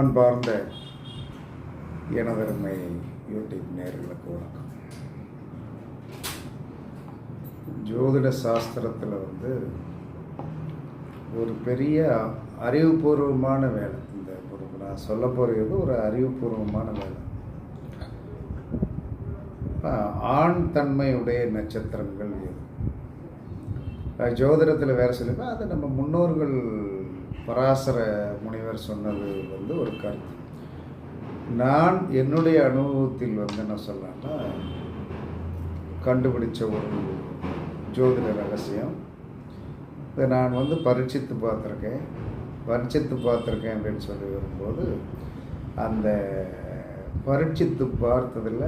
அன்பார்ந்த எனதருமை யூடியூப் நேர்களுக்கு வணக்கம். ஜோதிட சாஸ்திரத்தில் வந்து ஒரு பெரிய அறிவுபூர்வமான வேலை. இந்த ஒரு நான் சொல்ல போகிறது ஒரு அறிவுபூர்வமான வேலை. ஆண் தன்மையுடைய நட்சத்திரங்கள் ஜோதிடத்தில் வேறு சொல்லுங்கள் அது நம்ம முன்னோர்கள் பராசர முனிவர் சொன்னது வந்து ஒரு கருத்து. நான் என்னுடைய அனுபவத்தில் வந்து என்ன சொல்லலாம்னா கண்டுபிடிச்ச ஒரு ஜோதிட ரகசியம். இதை நான் வந்து பரீட்சித்து பார்த்துருக்கேன். பரீட்சித்து பார்த்துருக்கேன் அப்படின்னு சொல்லி வரும்போது அந்த பரீட்சித்து பார்த்ததில்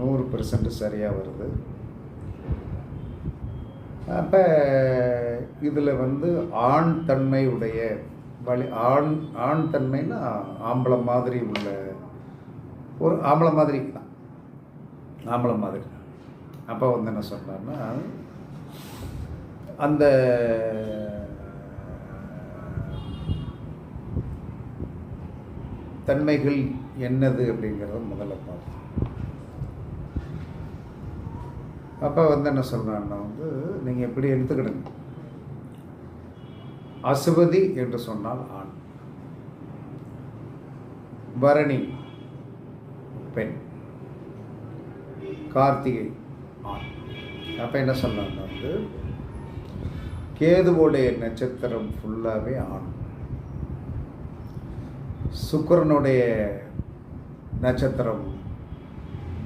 நூறு பெர்சன்ட் சரியாக வருது. அப்போ இதில் வந்து ஆண் தன்மையுடைய வழி ஆண் ஆண் தன்மைன்னா ஆம்பளை மாதிரி உள்ள ஒரு ஆம்பளை மாதிரி தான். ஆம்பளை மாதிரி அப்போ வந்து என்ன சொன்னார்னா அந்த தன்மைகள் என்னது அப்படிங்கிறத முதல்ல பார்ப்போம். அப்போ வந்து என்ன சொல்கிறான்னா வந்து நீங்கள் எப்படி எடுத்துக்கிடுங்க. அசுபதி என்று சொன்னால் ஆண். பரணி பெண். கார்த்திகை ஆண். அப்போ என்ன சொன்னாங்க வந்து கேதுவோடைய நட்சத்திரம் ஃபுல்லாகவே ஆண். சுக்கரனுடைய நட்சத்திரம்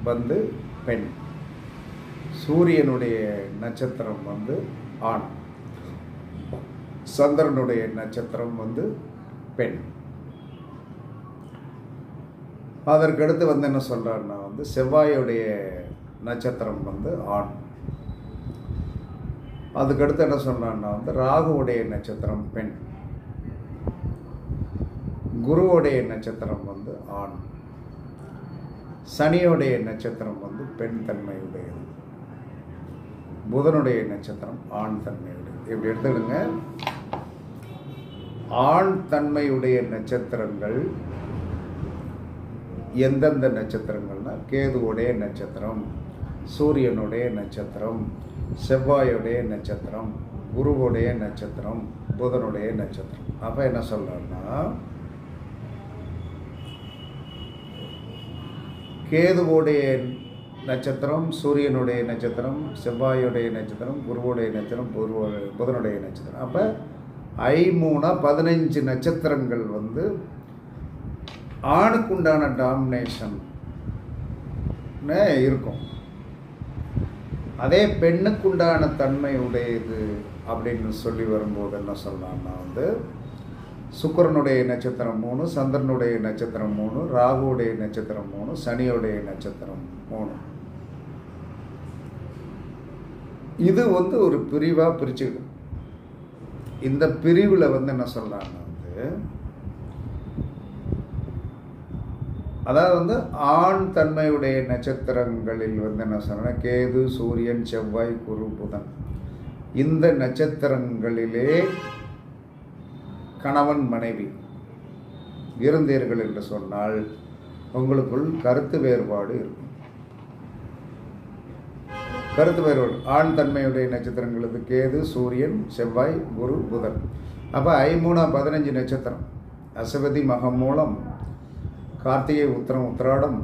வந்து பெண். சூரியனுடைய நட்சத்திரம் வந்து ஆண். சந்திரனுடைய நட்சத்திரம் வந்து பெண். அதற்கடுத்து வந்து என்ன சொல்கிறாருன்னா வந்து செவ்வாயுடைய நட்சத்திரம் வந்து ஆண். அதுக்கடுத்து என்ன சொல்கிறான்னா வந்து ராகுவுடைய நட்சத்திரம் பெண். குருவுடைய நட்சத்திரம் வந்து ஆண். சனியோடைய நட்சத்திரம் வந்து பெண் தன்மையுடையது. புதனுடைய நட்சத்திரம் ஆண் தன்மையுடையது. இப்படி எடுத்துடுங்க ஆண் தன்மையுடைய நட்சத்திரங்கள் எந்தெந்த நட்சத்திரங்கள்னா கேதுவுடைய நட்சத்திரம் சூரியனுடைய நட்சத்திரம் செவ்வாயுடைய நட்சத்திரம் குருவுடைய நட்சத்திரம் புதனுடைய நட்சத்திரம். அப்போ என்ன சொல்கிறேன்னா கேதுவோடைய நட்சத்திரம் சூரியனுடைய நட்சத்திரம் செவ்வாயுடைய நட்சத்திரம் குருவுடைய நட்சத்திரம் புருவோடைய புதனுடைய நட்சத்திரம். அப்போ ஐமூணா பதினஞ்சு நட்சத்திரங்கள் வந்து ஆணுக்குண்டான டாமினேஷன் இருக்கும். அதே பெண்ணுக்குண்டான தன்மை உடையது அப்படின்னு சொல்லி வரும்போது என்ன சொல்லலாம்னா வந்து சுக்கரனுடைய நட்சத்திரம் மூணு சந்திரனுடைய நட்சத்திரம் மூணு ராகுவுடைய நட்சத்திரம் மூணு சனியுடைய நட்சத்திரம் மூணு. இது வந்து ஒரு பிரிவாக பிரிச்சுக்கணும் இந்த பிரிவில் வந்து என்ன சொல்லலாம்னா வந்து அதாவது வந்து ஆண் தன்மையுடைய நட்சத்திரங்களில் வந்து என்ன சொல்றேன்னா கேது சூரியன் செவ்வாய் குரு புதன். இந்த நட்சத்திரங்களிலே கணவன் மனைவி இருந்தீர்கள் என்று சொன்னால் உங்களுக்குள் கருத்து வேறுபாடு இருக்கும். கருத்து வேறுபாடு. ஆண் தன்மையுடைய நட்சத்திரங்களுக்கு கேது சூரியன் செவ்வாய் குரு புதன். அப்போ ஐமூணா பதினஞ்சு நட்சத்திரம். அசவதி மகம் மூலம் கார்த்திகை உத்திரம் உத்திராடம்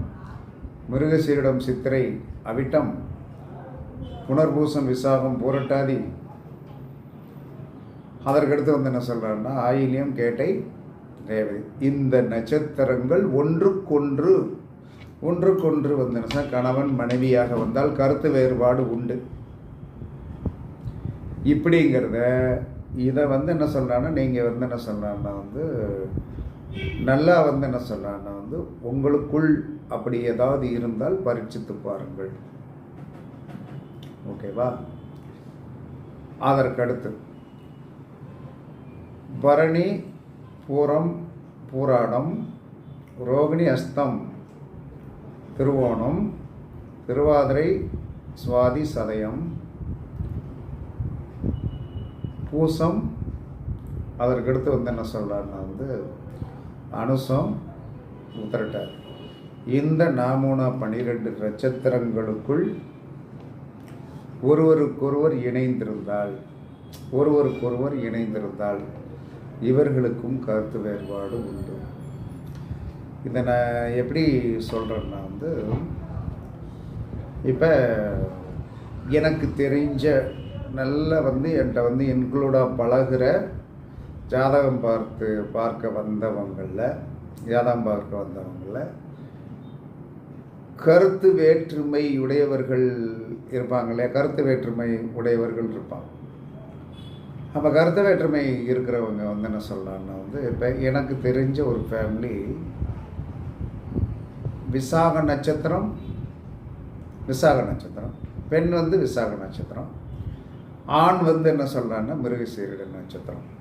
மிருகசீரிடம் சித்திரை அவிட்டம் புனர்பூசம் விசாகம் பூரட்டாதி. அதற்கடுத்து வந்து என்ன சொல்கிறாருன்னா ஆயிலியம் கேட்டை ரேவதி இந்த நட்சத்திரங்கள் ஒன்றுக்கொன்று ஒன்றுக்கொன்று வந்து என்ன கணவன் மனைவியாக வந்தால் கருத்து வேறுபாடு உண்டு. இப்படிங்கிறத இதை வந்து என்ன சொல்கிறான்னா நீங்கள் வந்து என்ன சொல்கிறான்னா வந்து நல்லா வந்து என்ன சொல்கிறான்னா வந்து உங்களுக்குள் அப்படி ஏதாவது இருந்தால் பரீட்சித்து பாருங்கள். ஓகேவா அதற்கடுத்து பரணி பூரம் பூராடம் ரோகிணி அஸ்தம் திருவோணம் திருவாதிரை சுவாதி சதயம் பூசம் அதற்கடுத்து வந்து என்ன சொல்கிறாருன்னா வந்து அனுசம் உத்திரட்டார். இந்த நாமூனா பனிரெண்டு நட்சத்திரங்களுக்குள் ஒருவருக்கொருவர் இணைந்திருந்தால் ஒருவருக்கொருவர் இணைந்திருந்தால் இவர்களுக்கும் கருத்து வேறுபாடு உண்டு. இதை நான் எப்படி சொல்கிறேன்னா வந்து இப்போ எனக்கு தெரிஞ்ச நல்ல வந்து என்கிட்ட வந்து இன்க்ளூடாக பழகுற ஜாதகம் பார்த்து பார்க்க வந்தவங்களில் ஜாதகம் பார்க்க வந்தவங்களில் கருத்து வேற்றுமை உடையவர்கள் இருப்பாங்களே கருத்து வேற்றுமை உடையவர்கள் இருப்பாங்க. அப்போ கருத்து வேற்றுமை இருக்கிறவங்க வந்து என்ன சொல்லலாம்னா வந்து இப்போ எனக்கு தெரிஞ்ச ஒரு ஃபேமிலி விசாக நட்சத்திரம் விசாக நட்சத்திரம். பெண் வந்து விசாக நட்சத்திரம். ஆண் வந்து என்ன சொல்கிறான்னா மிருகசீரிட நட்சத்திரம்.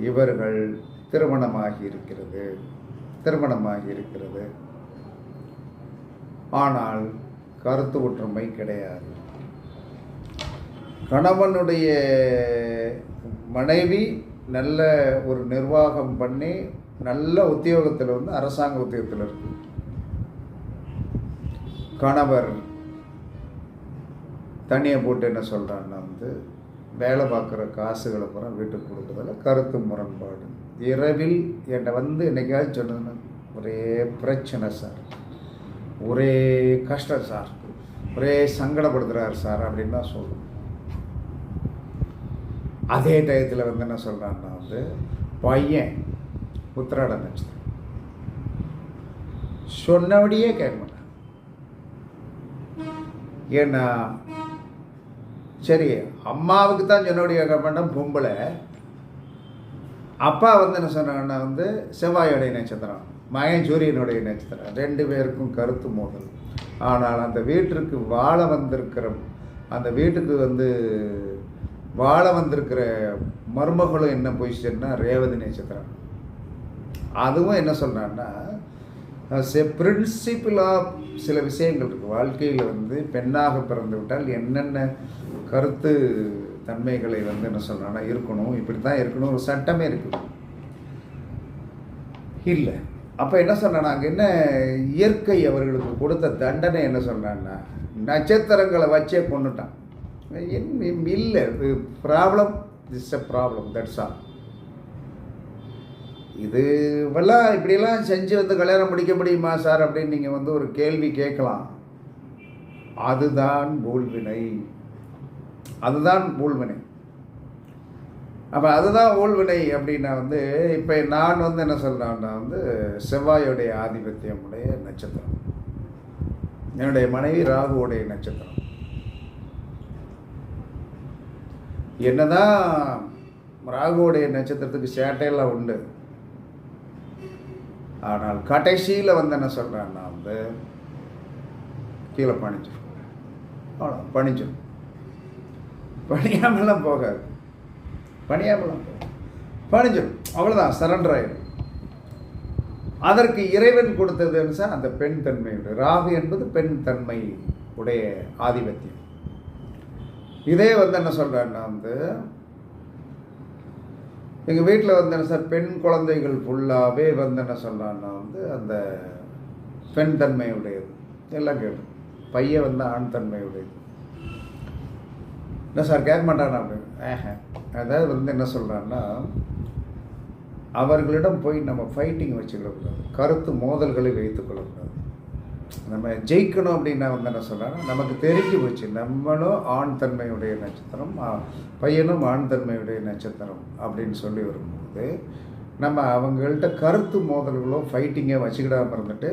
இவர்கள் திருமணமாகி இருக்கிறது திருமணமாகி இருக்கிறது. ஆனால் கருத்து ஒற்றுமை கிடையாது. கணவனுடைய மனைவி நல்ல ஒரு நிர்வாகம் பண்ணி நல்ல உத்தியோகத்தில் வந்து அரசாங்க உத்தியோகத்தில் இருக்கு. கணவர் தனியை போட்டு என்ன சொல்கிறான்னா வந்து வேலை பார்க்குற காசுகளை பூரா வீட்டுக்கு கொடுக்குறதுல கருத்து முரண்பாடு. இரவில் என்னை வந்து என்னைக்காவது சொன்னதுன்னா ஒரே பிரச்சனை சார். ஒரே கஷ்டம் சார். ஒரே சங்கடப்படுத்துகிறார் சார் அப்படின்னு தான் சொல்லுவோம் அதே டயத்தில் வந்து என்ன சொல்கிறான்னா வந்து பையன் உத்திராட நட்சத்திரம் சொன்னபடியே கேட்க மாட்டான். ஏன்னா சரி அம்மாவுக்கு தான் சொன்னபடியே கேட்க மாட்டேன் பொம்பளை. அப்பா வந்து என்ன சொன்னாங்கன்னா வந்து செவ்வாயோடைய நட்சத்திரம் மகன் சூரியனுடைய நட்சத்திரம் ரெண்டு பேருக்கும் கருத்து மோதல். ஆனால் அந்த வீட்டிற்கு வாழ வந்திருக்கிற அந்த வீட்டுக்கு வந்து வாழ வந்திருக்கிற மருமகளும் என்ன பொசிஷன்னா ரேவதி நட்சத்திரம். அதுவும் என்ன சொல்கிறான்னா பிரின்சிபிளாக சில விஷயங்கள் இருக்குது வாழ்க்கையில் வந்து பெண்ணாக பிறந்து விட்டால் என்னென்ன கருத்து தன்மைகளை வந்து என்ன சொல்கிறான்னா இருக்கணும். இப்படி தான் இருக்கணும் ஒரு சட்டமே இருக்குது. இல்லை. அப்போ என்ன சொன்னா அங்கே என்ன இயற்கை அவர்களுக்கு கொடுத்த தண்டனை என்ன சொன்னான்னா நட்சத்திரங்களை வச்சே கொண்டுட்டான் இல்லை problem this uh problem that's all இது இப்பெல்லாம் இப்படியெல்லாம் செஞ்சு வந்து கல்யாணம் முடிக்க முடியுமா சார் அப்படின்னு நீங்கள் வந்து ஒரு கேள்வி கேட்கலாம். அதுதான் ஊழ்வினை. அதுதான் ஊழ்வினை. அப்போ அதுதான் ஊழ்வினை அப்படின்னா வந்து இப்போ நான் வந்து என்ன சொல்கிறேன்னா வந்து செவ்வாயுடைய ஆதிபத்தியமுடைய நட்சத்திரம். என்னுடைய மனைவி ராகுவோடைய நட்சத்திரம். என்னதான் ராகுவோடைய நட்சத்திரத்துக்கு சேட்டையெல்லாம் உண்டு. ஆனால் கடைசியில் வந்து என்ன சொல்கிறேன்னா வந்து கீழே பணிஞ்சிடும் அவ்வளோ பணிஞ்சிடும் பணியாமலாம் போகாது. பணியாமலாம் போகாது. பணிஞ்சிடும் அவ்வளோதான் சரண்டர் ஆயிடும் அதற்கு இறைவன் கொடுத்ததுன்னு சார்? அந்த பெண் தன்மையுடைய. ராகு என்பது பெண் தன்மை உடைய ஆதிபத்தியம். இதே வந்து என்ன சொல்கிறேன்னா வந்து எங்கள் வீட்டில் வந்து என்ன சார் பெண் குழந்தைகள் ஃபுல்லாகவே வந்து என்ன சொல்கிறான்னா வந்து அந்த பெண் தன்மையுடையது. எல்லாம் கேட்டு பையன் வந்து ஆண் தன்மையுடையது. என்ன சார் கேட்க மாட்டானா அப்படின்னு ஏஹ. அதாவது வந்து என்ன சொல்கிறான்னா அவர்களிடம் போய் நம்ம ஃபைட்டிங் வச்சுக்கிடக்கூடாது கருத்து மோதல்களை வைத்துக்கொள்ளக்கூடாது நம்ம ஜெயிக்கணும் அப்படின்னா வந்து என்ன சொல்கிறாங்கன்னா நமக்கு தெரிஞ்சு போச்சு. நம்மளும் ஆண் தன்மையுடைய நட்சத்திரம் பையனும் ஆண் தன்மையுடைய நட்சத்திரம் அப்படின்னு சொல்லி வரும்போது நம்ம அவங்கள்ட்ட கருத்து மோதல்களோ ஃபைட்டிங்கோ வச்சுக்கிடாமல் இருந்துட்டு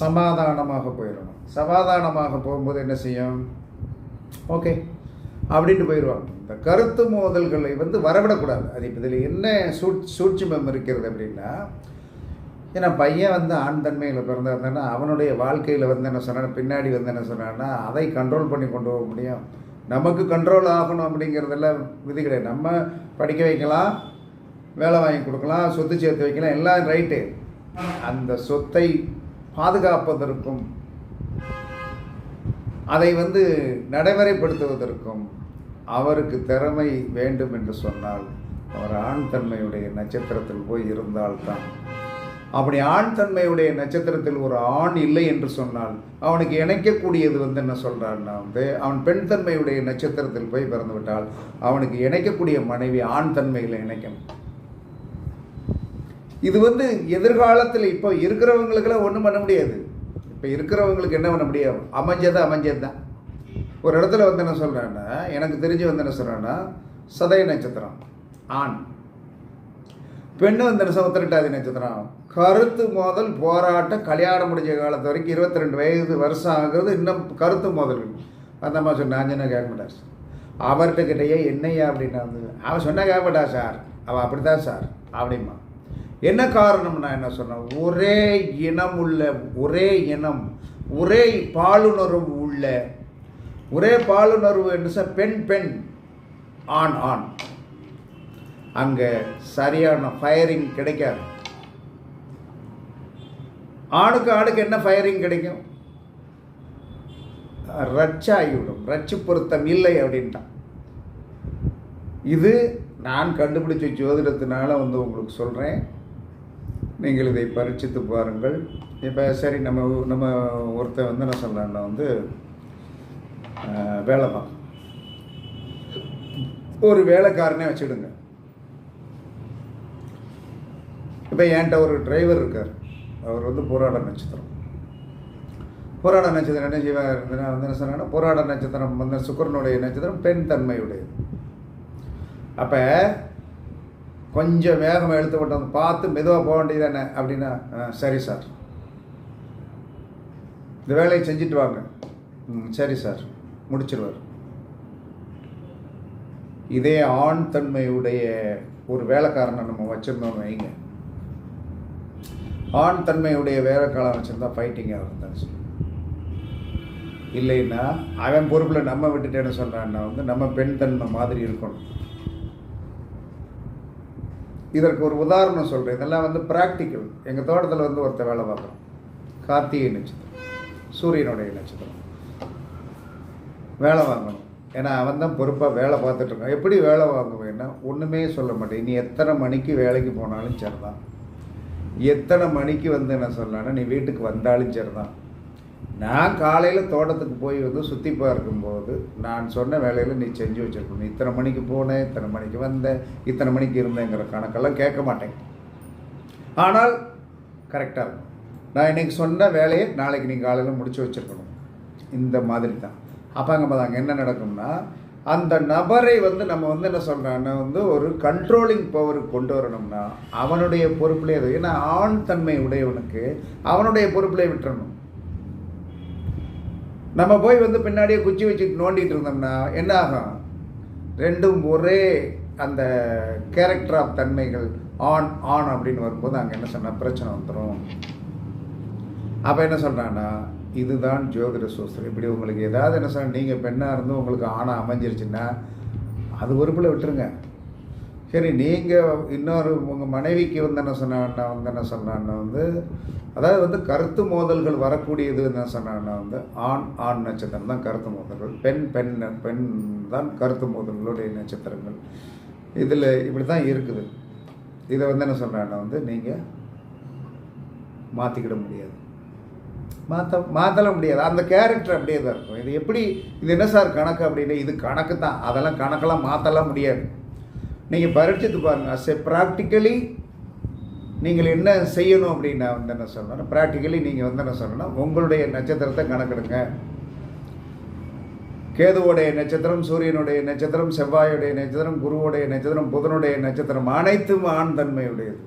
சமாதானமாக போயிடணும். சமாதானமாக போகும்போது என்ன செய்யும்? ஓகே அப்படின்ட்டு போயிடுவாங்க. இந்த கருத்து மோதல்களை வந்து வரவிடக்கூடாது. அது இப்போ இதில் என்ன சூட் சூட்சுமம் இருக்கிறது அப்படின்னா ஏன்னா பையன் வந்து ஆண் தன்மையில் பிறந்திருந்தேன்னா அவனுடைய வாழ்க்கையில் வந்து என்ன சொன்னான் பின்னாடி வந்து என்ன சொன்னான்னா அதை கண்ட்ரோல் பண்ணி கொண்டு போக முடியும். நமக்கு கண்ட்ரோல் ஆகணும் அப்படிங்கிறதெல்லாம் விதி கிடையாது. நம்ம படிக்க வைக்கலாம் வேலை வாங்கி கொடுக்கலாம் சொத்து சேர்த்து வைக்கலாம் எல்லாம் ரைட்டு அந்த சொத்தை பாதுகாப்பதற்கும் அதை வந்து நடைமுறைப்படுத்துவதற்கும் அவருக்கு திறமை வேண்டும் என்று சொன்னால் அவர் ஆண் தன்மையுடைய நட்சத்திரத்தில் போய் இருந்தால்தான் அப்படி ஆண் தன்மையுடைய நட்சத்திரத்தில் ஒரு ஆண் இல்லை என்று சொன்னால் அவனுக்கு இணைக்கக்கூடியது வந்து என்ன சொல்கிறான்னா வந்து அவன் பெண் தன்மையுடைய நட்சத்திரத்தில் போய் பிறந்து விட்டால் அவனுக்கு இணைக்கக்கூடிய மனைவி ஆண் தன்மையில் இணைக்கணும். இது வந்து எதிர்காலத்தில் இப்போ இருக்கிறவங்களுக்கெல்லாம் ஒன்றும் பண்ண முடியாது. இப்போ இருக்கிறவங்களுக்கு என்ன பண்ண முடியாது அமைஞ்சது அமைஞ்சது தான் ஒரு இடத்துல வந்து என்ன சொல்கிறேன்னா எனக்கு தெரிஞ்சு வந்து என்ன சொல்கிறேன்னா சதய நட்சத்திரம் ஆண். பெண்ணு வந்து என்ன உத்திரட்டாதி நட்சத்திரம் கருத்து மோதல் போராட்டம் கல்யாணம் முடிஞ்ச காலத்து வரைக்கும் இருபத்தி ரெண்டு வயது வருஷம் ஆகுறது இன்னும் கருத்து மோதல். அந்த மாதிரி சொன்ன ஆஞ்சனா கேட்க மாட்டார் சார். அவர்கிட்ட கிட்டேயே என்னையா அப்படின்னா வந்து அவன் சொன்னால் கேட்க மாட்டா சார். அவள் அப்படி தான் சார் அப்படிமா என்ன காரணம்னா என்ன சொன்னேன் ஒரே இனம் உள்ள ஒரே இனம் ஒரே பாலுணர்வு உள்ள ஒரே பாலுணர்வு என்ன சார் பெண் பெண் ஆண் ஆண். அங்கே சரியான ஃபயரிங் கிடைக்காது. ஆணுக்கு ஆணுக்கு என்ன ஃபயரிங் கிடைக்கும்? ரச்சாகிவிடும் ரச்சு பொருத்தம் இல்லை அப்படின்ட்டான். இது நான் கண்டுபிடிச்ச ஜோதிடத்தினால வந்து உங்களுக்கு சொல்கிறேன் நீங்கள் இதை பரிச்சித்து பாருங்கள். இப்போ சரி நம்ம நம்ம ஒருத்தன் வந்து என்ன சொல்கிறேன்னா வந்து வேலை தான் ஒரு வேலைக்காரனே வச்சுடுங்க. இப்போ என்கிட்ட ஒரு டிரைவர் இருக்கார். அவர் வந்து போராட நட்சத்திரம். போராட நட்சத்திரம் என்ன செய்வார் வந்து என்ன சொன்னாங்கன்னா போராட நட்சத்திரம் வந்து சுக்கரனுடைய நட்சத்திரம் பெண் தன்மையுடையது. அப்போ கொஞ்சம் வேகமாக எழுத்து விட்டு வந்து பார்த்து மெதுவாக போக வேண்டியது என்ன அப்படின்னா சரி சார். இந்த வேலையை செஞ்சுட்டு வாங்க. ம் சரி சார். முடிச்சிருவார். இதே ஆண் தன்மையுடைய ஒரு வேலைக்காரனை நம்ம வச்சுருந்தோம் வைங்க. ஆண் தன்மையுடைய வேலைக்காரன் வச்சுருந்தா ஃபைட்டிங்காக இருந்தாச்சு இல்லைன்னா அவன் பொறுப்பில் நம்ம விட்டுட்டேன்னு என்ன சொல்கிறான்னா வந்து நம்ம பெண் தன்மை மாதிரி இருக்கணும். இதற்கு ஒரு உதாரணம் சொல்கிறேன் இதெல்லாம் வந்து ப்ராக்டிக்கல் எங்கள் தோட்டத்தில் வந்து ஒருத்தர் வேலை பார்க்குறோம் கார்த்திகை நட்சத்திரம் சூரியனுடைய நட்சத்திரம். வேலை வாங்கணும். ஏன்னா அவன் தான் பொறுப்பாக வேலை பார்த்துட்டு இருக்கான். எப்படி வேலை வாங்குவேன்னா ஒன்றுமே சொல்ல மாட்டேன். நீ எத்தனை மணிக்கு வேலைக்கு போனாலும் சரிதான். எத்தனை மணிக்கு வந்து என்ன சொல்லலாம்னா நீ வீட்டுக்கு வந்தாலும் சரிதான். நான் காலையில் தோட்டத்துக்கு போய் வந்து சுற்றி பார்க்கும்போது நான் சொன்ன வேலையில் நீ செஞ்சு வச்சிருக்கணும். இத்தனை மணிக்கு போனேன் இத்தனை மணிக்கு வந்தேன் இத்தனை மணிக்கு இருந்தேங்கிற கணக்கெல்லாம் கேட்க மாட்டேன். ஆனால் கரெக்டாக இருக்கும். நான் இன்றைக்கி சொன்ன வேலையை நாளைக்கு நீ காலையில் முடிச்சு வச்சிருக்கணும். இந்த மாதிரி தான் அப்போ அங்கே அங்கே என்ன நடக்கும்னா அந்த நபரை வந்து நம்ம வந்து என்ன சொல்கிறோன்னா வந்து ஒரு கண்ட்ரோலிங் பவருக்கு கொண்டு வரணும்னா அவனுடைய பொறுப்புலேயே அது ஏன்னா ஆண் தன்மை உடையவனுக்கு அவனுடைய பொறுப்புலேயே விட்டுறணும். நம்ம போய் வந்து பின்னாடியே குச்சி வச்சுட்டு நோண்டிட்டு இருந்தோம்னா என்ன ஆகும்? ரெண்டும் ஒரே அந்த கேரக்டர் ஆஃப் தன்மைகள் ஆன் ஆன் அப்படின்னு வரும்போது அங்கே என்ன சொன்னால் பிரச்சனை வந்துடும் அப்போ என்ன சொல்கிறான்னா இதுதான் ஜோதிட சோஸ்திரம் இப்படி உங்களுக்கு ஏதாவது என்ன சொன்னால் நீங்கள் பெண்ணாக இருந்து உங்களுக்கு ஆணாக அமைஞ்சிருச்சுன்னா அது ஒருப்பில் விட்டுருங்க. சரி நீங்கள் இன்னொரு உங்கள் மனைவிக்கு வந்து என்ன சொன்னான்னா வந்து என்ன சொன்னான்னா வந்து அதாவது வந்து கருத்து மோதல்கள் வரக்கூடியது என்ன சொன்னான்னா வந்து ஆண் ஆண் நட்சத்திரம் தான் கருத்து மோதல்கள். பெண் பெண் பெண் தான் கருத்து மோதல்களுடைய நட்சத்திரங்கள். இதில் இப்படி தான் இருக்குது. இதை வந்து என்ன சொல்கிறான்னா வந்து நீங்கள் மாற்றிக்கிட முடியாது. மாற்ற மாற்றலாம் முடியாது. அந்த கேரக்டர் அப்படியே தான் இருக்கும். இது எப்படி இது என்ன சார் கணக்கு அப்படின்னு? இது கணக்கு தான். அதெல்லாம் கணக்கெல்லாம் மாற்றலாம் முடியாது. நீங்கள் பரீட்சித்து பாருங்கள் சே ப்ராக்டிக்கலி நீங்கள் என்ன செய்யணும் அப்படின்னு நான் வந்து என்ன சொல்லணும் ப்ராக்டிக்கலி நீங்கள் வந்து என்ன சொல்லணும் உங்களுடைய நட்சத்திரத்தை கணக்கெடுங்க. கேதுவோடைய நட்சத்திரம் சூரியனுடைய நட்சத்திரம் செவ்வாயுடைய நட்சத்திரம் குருவோடைய நட்சத்திரம் புதனுடைய நட்சத்திரம் அனைத்தும் ஆண் தன்மையுடையது.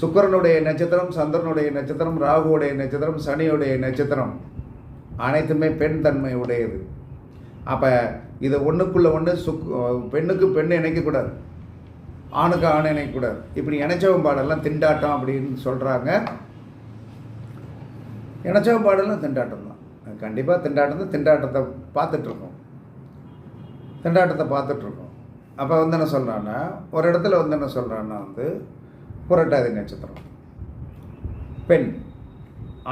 சுக்கிரனுடைய நட்சத்திரம் சந்திரனுடைய நட்சத்திரம் ராகுவுடைய நட்சத்திரம் சனியுடைய நட்சத்திரம். அனைத்துமே பெண் தன்மை உடையது அப்போ இதை ஒன்றுக்குள்ளே ஒன்று சுக் பெண்ணுக்கு பெண் இணைக்கக்கூடாது. ஆணுக்கு ஆண் இணைக்கக்கூடாது. இப்படி இணைச்சவன் பாடெல்லாம் திண்டாட்டம் அப்படின்னு சொல்கிறாங்க இணைச்சவன் பாடெல்லாம் திண்டாட்டம் தான். கண்டிப்பாக திண்டாட்டம் தான். திண்டாட்டத்தை பார்த்துட்ருக்கோம். திண்டாட்டத்தை பார்த்துட்ருக்கோம். அப்போ வந்து என்ன சொல்கிறான்னா ஒரு இடத்துல வந்து என்ன சொல்கிறான்னா வந்து புரட்டாதி நட்சத்திரம். பெண்.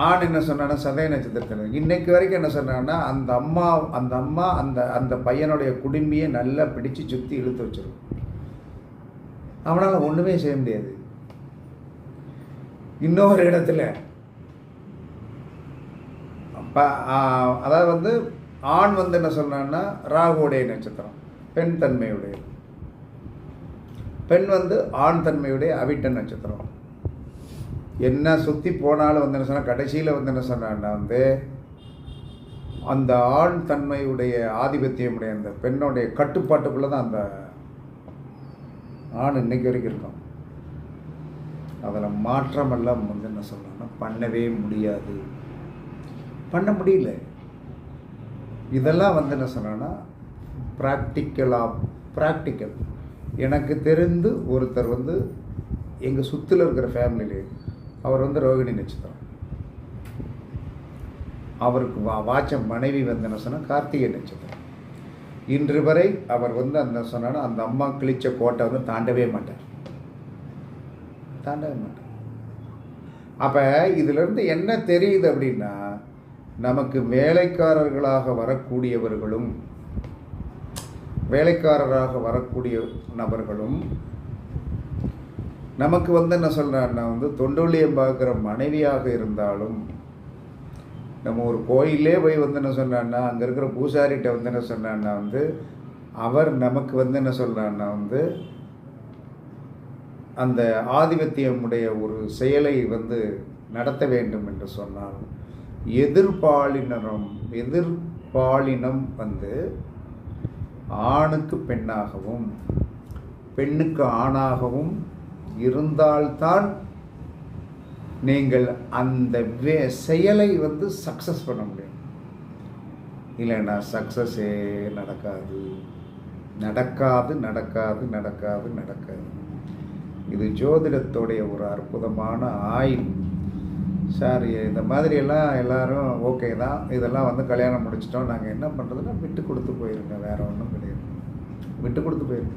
ஆண் என்ன சொன்னான்னா சதய நட்சத்திரத்தில் இன்னைக்கு வரைக்கும் என்ன சொன்னான்னா அந்த அம்மா அந்த அம்மா அந்த அந்த பையனுடைய குடும்பியை நல்லா பிடிச்சு சுற்றி இழுத்து வச்சிடும் அவனால் ஒன்றுமே செய்ய முடியாது. இன்னொரு இடத்துல அதாவது வந்து ஆண் வந்து என்ன சொன்னான்னா ராகுடைய நட்சத்திரம் பெண் தன்மையுடைய பெண் வந்து ஆண் தன்மையுடைய அவிட்ட நட்சத்திரம். என்ன சுற்றி போனாலும் வந்து என்ன சொன்னால் கடைசியில் வந்து என்ன சொன்னான்னா வந்து அந்த ஆண் தன்மையுடைய ஆதிபத்தியமுடைய அந்த பெண்ணுடைய கட்டுப்பாட்டுக்குள்ளே தான் அந்த ஆண் இன்னைக்கு வரைக்கும் இருக்கும். அதில் மாற்றமெல்லாம் வந்து என்ன சொல்லணும்னா பண்ணவே முடியாது. பண்ண முடியல. இதெல்லாம் வந்து என்ன சொன்னேன்னா ப்ராக்டிக்கலாக ப்ராக்டிக்கல் எனக்கு தெரிந்து ஒருத்தர் வந்து எங்கள் சுற்றில் இருக்கிற ஃபேமிலியிலே அவர் வந்து ரோகிணி நட்சத்திரம். அவருக்கு வா வாச்ச மனைவி வந்து என்ன சொன்னால் கார்த்திகை நட்சத்திரம். இன்று வரை அவர் வந்து அந்த சொன்னா அந்த அம்மா கிழிச்ச கோட்டை வந்து தாண்டவே மாட்டார். தாண்டவே மாட்டார். அப்போ இதிலிருந்து என்ன தெரியுது அப்படின்னா நமக்கு வேலைக்காரர்களாக வரக்கூடியவர்களும் வேலைக்காரராக வரக்கூடிய நபர்களும் நமக்கு வந்து என்ன சொல்கிறான்னா வந்து தொண்டோலியம் பார்க்குற மனைவியாக இருந்தாலும் நம்ம ஒரு கோயிலே போய் வந்து என்ன சொன்னான்னா அங்கே இருக்கிற பூசாரிகிட்ட வந்து என்ன சொன்னான்னா வந்து அவர் நமக்கு வந்து என்ன சொல்கிறான்னா வந்து அந்த ஆதிபத்தியமுடைய ஒரு செயலை வந்து நடத்த வேண்டும் என்று சொன்னால் எதிர்பாலினரும் எதிர்பாலினம் வந்து ஆணுக்கு பெண்ணாகவும் பெண்ணுக்கு ஆணாகவும் இருந்தால்தான் நீங்கள் அந்த வே செயலை வந்து சக்ஸஸ் பண்ண முடியும். இல்லைன்னா சக்ஸஸே நடக்காது. நடக்காது நடக்காது நடக்காது நடக்காது. இது ஜோதிடத்துடைய ஒரு அற்புதமான ஆயுள் சார் இந்த மாதிரியெல்லாம் எல்லோரும் ஓகே தான். இதெல்லாம் வந்து கல்யாணம் முடிச்சிட்டோம். நாங்கள் என்ன பண்ணுறதுன்னா விட்டு கொடுத்து போயிருங்க. வேறு ஒன்றும் கிடையாது. விட்டு கொடுத்து போயிருங்க.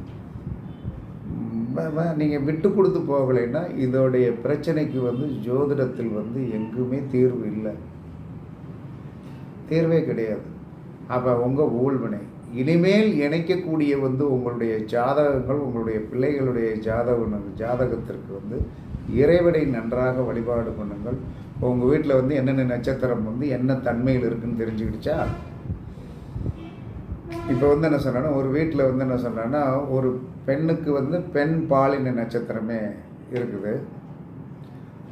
நீங்கள் விட்டு கொடுத்து போகலைன்னா இதோடைய பிரச்சனைக்கு வந்து ஜோதிடத்தில் வந்து எங்குமே தீர்வு இல்லை. தீர்வே கிடையாது. அப்போ உங்கள் ஊழ்வினை. இனிமேல் இணைக்கக்கூடிய வந்து உங்களுடைய ஜாதகங்கள் உங்களுடைய பிள்ளைகளுடைய ஜாதக ஜாதகத்திற்கு வந்து இறைவனை நன்றாக வழிபாடு பண்ணுங்கள். உங்கள் வீட்டில் வந்து என்னென்ன நட்சத்திரம் வந்து என்ன தன்மையில் இருக்குன்னு தெரிஞ்சுக்கிடுச்சா? இப்போ வந்து என்ன சொன்னேன்னா ஒரு வீட்டில் வந்து என்ன சொன்னேன்னா ஒரு பெண்ணுக்கு வந்து பெண் பாலின நட்சத்திரமே இருக்குது.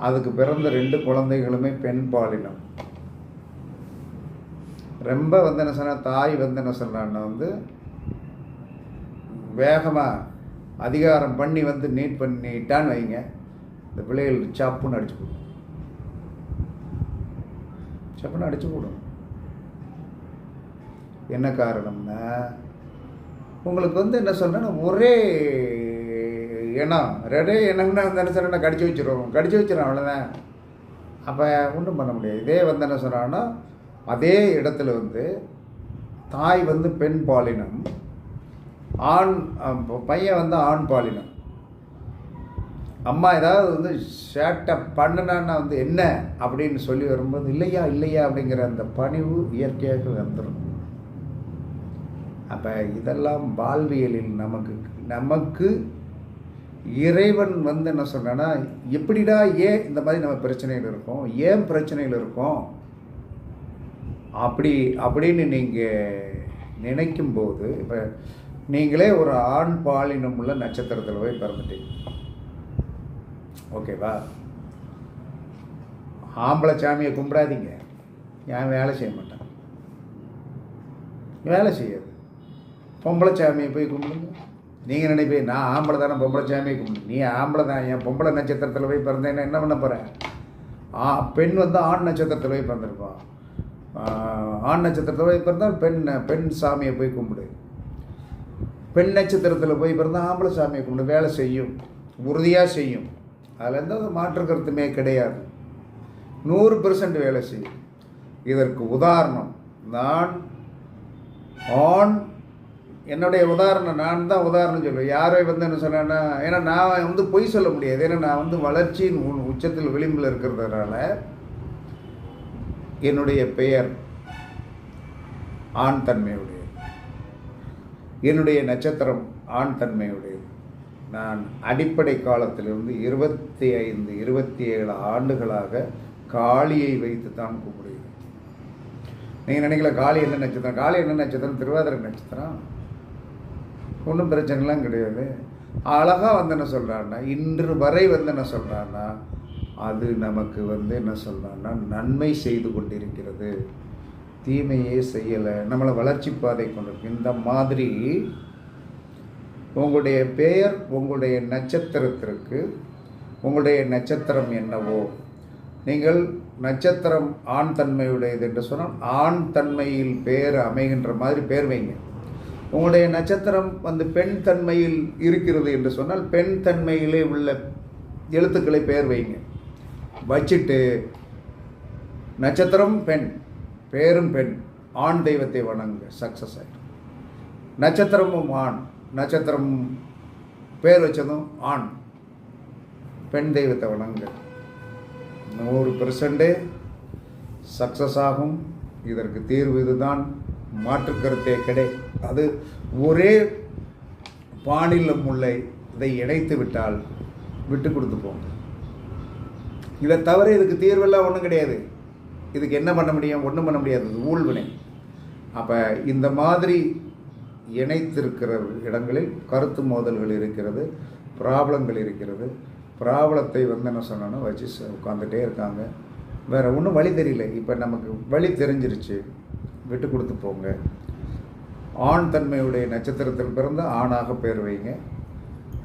அதுக்கு பிறந்த ரெண்டு குழந்தைகளுமே பெண் பாலினம். ரொம்ப வந்து என்ன சொன்னால் தாய் வந்து என்ன சொன்னான்னா வந்து வேகமாக அதிகாரம் பண்ணி வந்து நீட் பண்ணிட்டான்னு வைங்க. இந்த பிள்ளைகள் சப்புன்னு அடிச்சு போடும் சப்புன்னு அடிச்சு போடும். என்ன காரணம்னா உங்களுக்கு வந்து என்ன சொல்கிறேன்னா ஒரே இனம் ரெடே இனம்னா வந்து என்ன சொல்கிறேன்னா கடிச்சு வச்சிருவோம். கடிச்சு வச்சிடும் அவ்வளோதான் அப்போ ஒன்றும் பண்ண முடியாது. இதே வந்து என்ன சொல்கிறான்னா அதே இடத்துல வந்து தாய் வந்து பெண் பாலினம் ஆண் பையன் வந்து ஆண் பாலினம். அம்மா ஏதாவது வந்து சேட்டை பண்ணுனான்னா வந்து என்ன அப்படின்னு சொல்லி வரும்போது இல்லையா இல்லையா? அப்படிங்கிற அந்த பணிவு இயற்கையாக வந்துடும் அப்போ இதெல்லாம் வாழ்வியலில் நமக்கு நமக்கு இறைவன் வந்து என்ன சொன்னா எப்படிடா ஏன் இந்த மாதிரி நம்ம பிரச்சனைகள் இருக்கோம்? ஏன் பிரச்சனைகள் இருக்கோம்? அப்படி அப்படின்னு நீங்கள் நினைக்கும்போது இப்போ நீங்களே ஒரு ஆண் பாலினம் உள்ள நட்சத்திரத்தில் போய் பிறந்துட்டீங்க. ஓகேவா ஆம்பளை சாமியை கும்பிடாதீங்க. ஏன் வேலை செய்ய மாட்டான். வேலை செய்யாது. பொம்பளை சாமியை போய் கும்பிடுங்க. நீங்கள் நினைப்பீங்க நான் ஆம்பளை தானே பொம்பளை சாமியை கும்பிடு. நீ ஆம்பளை தான் என் பொம்பளை நட்சத்திரத்தில் போய் பிறந்தேன்னா என்ன பண்ண போகிறேன் ஆ பெண் வந்து ஆண் நட்சத்திரத்தில் போய் பிறந்திருப்பான் ஆண் நட்சத்திரத்தில் போய் பிறந்தால் பெண் பெண் சாமியை போய் கும்பிடு. பெண் நட்சத்திரத்தில் போய் பிறந்தால் ஆம்பளை சாமியை கும்பிடு. வேலை செய்யும். உறுதியாக செய்யும். அதில் எந்த மாற்று கருத்துமே கிடையாது. நூறு பெர்சன்ட் வேலை செய்யும். இதற்கு உதாரணம் நான் ஆண் என்னுடைய உதாரணம் நான் தான் உதாரணம் சொல்லுவேன் யாரை வந்து என்ன சொன்னேன்னா ஏன்னா நான் வந்து பொய் சொல்ல முடியாது. ஏன்னா நான் வந்து வளர்ச்சியின் உச்சத்தில் விளிம்பில் இருக்கிறதுனால என்னுடைய பெயர் ஆண் தன்மையுடைய என்னுடைய நட்சத்திரம் ஆண் தன்மையுடைய நான் அடிப்படை காலத்திலிருந்து இருபத்தி ஐந்து இருபத்தி ஏழு ஆண்டுகளாக காளியை வைத்து தான் கும்பிடுகிறேன். நீங்கள் நினைக்கல காளி என்ன நட்சத்திரம்? காளி என்ன நட்சத்திரம்? திருவாதிரை நட்சத்திரம். ஒன்றும் பிரச்சனைலாம் கிடையாது. அழகாக வந்து என்ன சொல்கிறான்னா இன்று வரை வந்து என்ன சொல்கிறான்னா அது நமக்கு வந்து என்ன சொல்கிறான்னா நன்மை செய்து கொண்டிருக்கிறது. தீமையே செய்யலை. நம்மளை வளர்ச்சி பாதை கொண்டிருக்கு இந்த மாதிரி உங்களுடைய பெயர் உங்களுடைய நட்சத்திரத்திற்கு உங்களுடைய நட்சத்திரம் என்னவோ. நீங்கள் நட்சத்திரம் ஆண் தன்மையுடையது என்று சொன்னால் ஆண் தன்மையில் பெயர் அமைகின்ற மாதிரி பெயர் வைங்க. உங்களுடைய நட்சத்திரம் வந்து பெண் தன்மையில் இருக்கிறது என்று சொன்னால் பெண் தன்மையிலே உள்ள எழுத்துக்களை பெயர் வைங்க. வச்சுட்டு நட்சத்திரம் பெண் பேரும் பெண் ஆண் தெய்வத்தை வணங்குங்க சக்ஸஸ் ஆகிடும் நட்சத்திரமும் ஆண் நட்சத்திரம் பேர் வச்சதும் ஆண். பெண் தெய்வத்தை வணங்க. நூறு பெர்சன்டே சக்ஸஸ் ஆகும். இதற்கு தீர்வு இதுதான். மாற்றுக்கருத்தே கிடை. அது ஒரே பாணியில் முல்லை இதை இணைத்து விட்டால் விட்டு கொடுத்து போங்க இதை தவிர இதுக்கு தீர்வெல்லாம் ஒன்றும் கிடையாது. இதுக்கு என்ன பண்ண முடியும்? ஒன்றும் பண்ண முடியாது. இது ஊழ்வினை. அப்போ இந்த மாதிரி இணைத்திருக்கிற இடங்களில் கருத்து மோதல்கள் இருக்கிறது ப்ராப்ளங்கள் இருக்கிறது. ப்ராப்ளத்தை வந்து என்ன சொன்னோன்னா வச்சு ச- உட்காந்துட்டே இருக்காங்க. வேறு ஒன்றும் வழி தெரியல. இப்போ நமக்கு வழி தெரிஞ்சிருச்சு. விட்டு கொடுத்து போங்க. ஆண் தன்மையுடைய நட்சத்திரத்தில் பிறந்து ஆணாக பேர் வைங்க.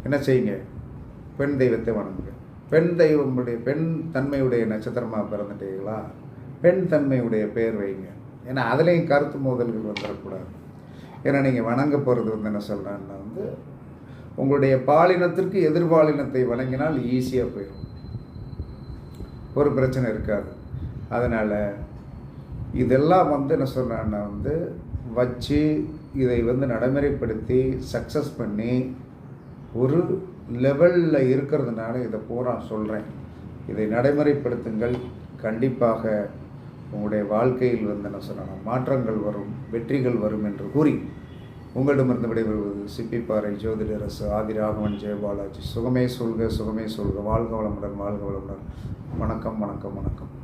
என்ன செய்யுங்க? பெண் தெய்வத்தை வணங்குங்க. பெண் தெய்வமுடைய பெண் தன்மையுடைய நட்சத்திரமாக பிறந்துட்டீங்களா? பெண் தன்மையுடைய பெயர் வைங்க. ஏன்னா அதுலேயும் கருத்து மோதல்கள் வந்துடக்கூடாது ஏன்னா நீங்கள் வணங்க போகிறது வந்து என்ன சொல்கிறேன்னா வந்து உங்களுடைய பாலினத்திற்கு எதிர்பாலினத்தை வழங்கினால் ஈஸியாக போயிடும். ஒரு பிரச்சனை இருக்காது. அதனால் இதெல்லாம் வந்து என்ன சொல்கிறேன்னா வந்து வச்சு இதை வந்து நடைமுறைப்படுத்தி சக்ஸஸ் பண்ணி ஒரு லெவலில் இருக்கிறதுனால இதை பூரா சொல்கிறேன் இதை நடைமுறைப்படுத்துங்கள். கண்டிப்பாக உங்களுடைய வாழ்க்கையில் வந்து என்ன சொல்லணும்? மாற்றங்கள் வரும் வெற்றிகள் வரும் என்று கூறி உங்களிடமிருந்து விடைபெறுவது சிப்பிப்பாறை ஜோதிடரசு ஆதி ராகவன் ஜெயபாலாஜி. சுகமே சொல்க சுகமே சொல்க வாழ்க வளமுடன் வாழ்க வளமுடன். வணக்கம் வணக்கம் வணக்கம்.